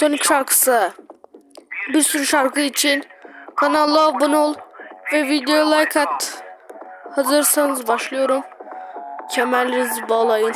Sonic şarkısı. Bir sürü şarkı için kanala abone ol ve videoya like at. Hazırsanız başlıyorum. Kemerlerinizi bağlayın.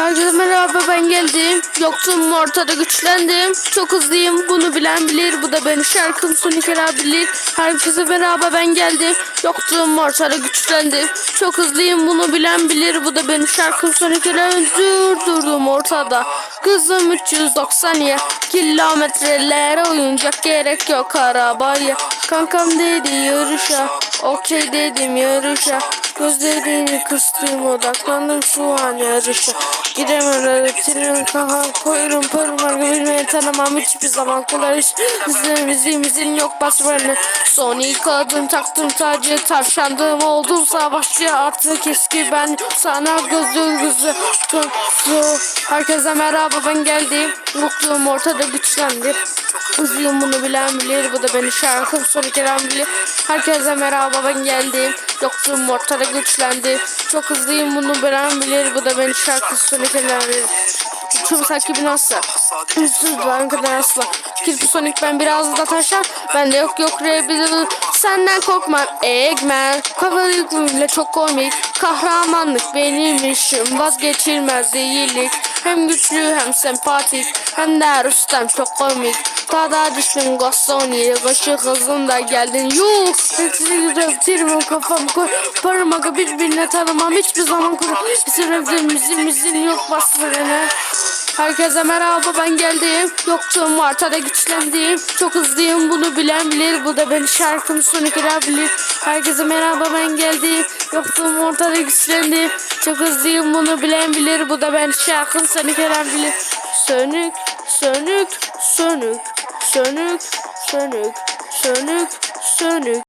Herkese merhaba ben geldim. Yoktum ortada güçlendim. Çok hızlıyım bunu bilen bilir. Bu da benim şarkım Sonic bilir. Herkese merhaba ben geldim. Yoktum ortada güçlendim. Çok hızlıyım bunu bilen bilir. Bu da benim şarkım Sonic durdurdum ortada. Kızım 390'ya kilometrelere oyuncak gerek yok arabaya. Kankam dedi yarışa. Okey dedim yarışa. Gözlerini kıstım odaklandım şu an yarışa. Giremem bitirin kahan koyurum parmak bilmeyi tanımam hiçbir zaman kolay iş. Bizim izimizin yok başvarını. Sonic adım taktım tacı tavşandım oldum savaşçı artık eski ben sana gözü gözü gözü. Herkese merhaba ben geldim. Yokluğum ortada güçlendi. Hızlıyım bunu bilen bilir. Bu da benim şarkım Sonic Eren bilir. Herkese merhaba ben geldim. Yokluğum ortada güçlendi. Çok hızlıyım bunu bilen bilir. Bu da benim şarkım Sonic Eren bilir. Tüm sakibi nasıl? Ünsüz ben kadar asla. Kirpi Sonic ben biraz da taşan. Ben de yok yok rebilir. Senden korkmam Eggman. Kafalıklarıyla çok komik. Kahramanlık benim işim. Vazgeçilmez değillik. Hem güçlü hem sempatik. Hem de Rüstem çok komik. Tada düştüm Gosoni. Kaşı hızında geldin. Yuh. Tirmim kafam koy. Parmağı birbirine tanımam. Hiçbir zaman kur. Bizim bizim yok bastırene. Herkese merhaba ben geldim. Yoktum ortada güçlendim. Çok hızlıyım bunu bilen bilir. Bu da benim şarkım Sonic Era bilir. Herkese merhaba ben geldim. Yoktum ortada güçlendim. Çok hızlıyım bunu bilen bilir. Bu da benim şarkım Sonic Era bilir. Sönük, sönük, sönük, sönük, sönük, sönük, sönük.